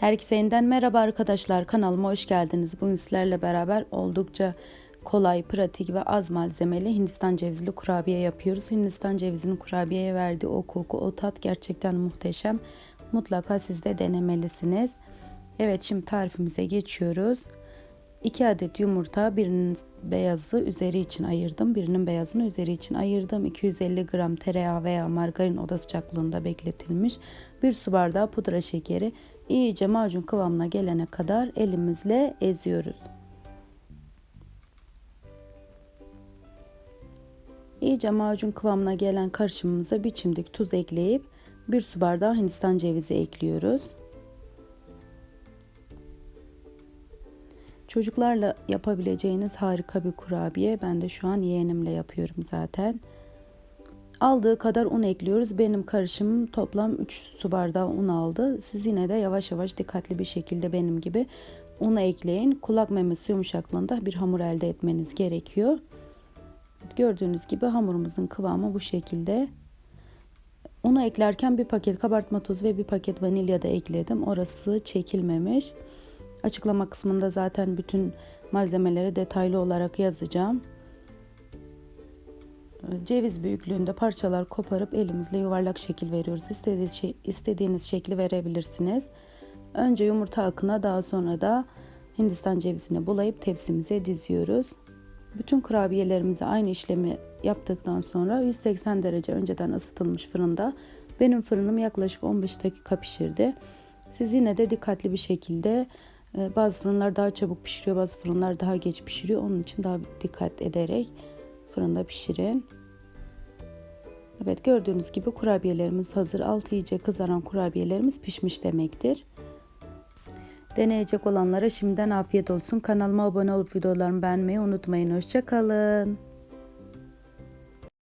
Herkese yeniden merhaba arkadaşlar kanalıma hoş geldiniz. Bugün sizlerle beraber oldukça kolay, pratik ve az malzemeli Hindistan cevizli kurabiye yapıyoruz. Hindistan cevizinin kurabiyeye verdiği o koku, o tat gerçekten muhteşem. Mutlaka siz de denemelisiniz. Evet şimdi tarifimize geçiyoruz. 2 adet yumurta birinin beyazı üzeri için ayırdım. Birinin beyazını üzeri için ayırdım. 250 gram tereyağı veya margarin oda sıcaklığında bekletilmiş. 1 su bardağı pudra şekeri iyice macun kıvamına gelene kadar elimizle eziyoruz. İyice macun kıvamına gelen karışımımıza bir çimdik tuz ekleyip 1 su bardağı hindistan cevizi ekliyoruz. Çocuklarla yapabileceğiniz harika bir kurabiye. Ben de şu an yeğenimle yapıyorum zaten. Aldığı kadar un ekliyoruz. Benim karışımım toplam 3 su bardağı un aldı. Siz yine de yavaş yavaş dikkatli bir şekilde benim gibi unu ekleyin. Kulak memesi yumuşaklığında bir hamur elde etmeniz gerekiyor. Gördüğünüz gibi hamurumuzun kıvamı bu şekilde. Unu eklerken bir paket kabartma tozu ve bir paket vanilya da ekledim. Orası çekilmemiş. Açıklama kısmında zaten bütün malzemeleri detaylı olarak yazacağım. Ceviz büyüklüğünde parçalar koparıp elimizle yuvarlak şekil veriyoruz. İstediğiniz, istediğiniz şekli verebilirsiniz. Önce yumurta akına daha sonra da Hindistan cevizini bulayıp tepsimize diziyoruz. Bütün kurabiyelerimizi aynı işlemi yaptıktan sonra 180 derece önceden ısıtılmış fırında benim fırınım yaklaşık 15 dakika pişirdi. Siz yine de dikkatli bir şekilde bazı fırınlar daha çabuk pişiriyor, bazı fırınlar daha geç pişiriyor. Onun için daha dikkat ederek fırında pişirin. Evet gördüğünüz gibi kurabiyelerimiz hazır. Altı iyice kızaran kurabiyelerimiz pişmiş demektir. Deneyecek olanlara şimdiden afiyet olsun. Kanalıma abone olup videolarımı beğenmeyi unutmayın. Hoşçakalın.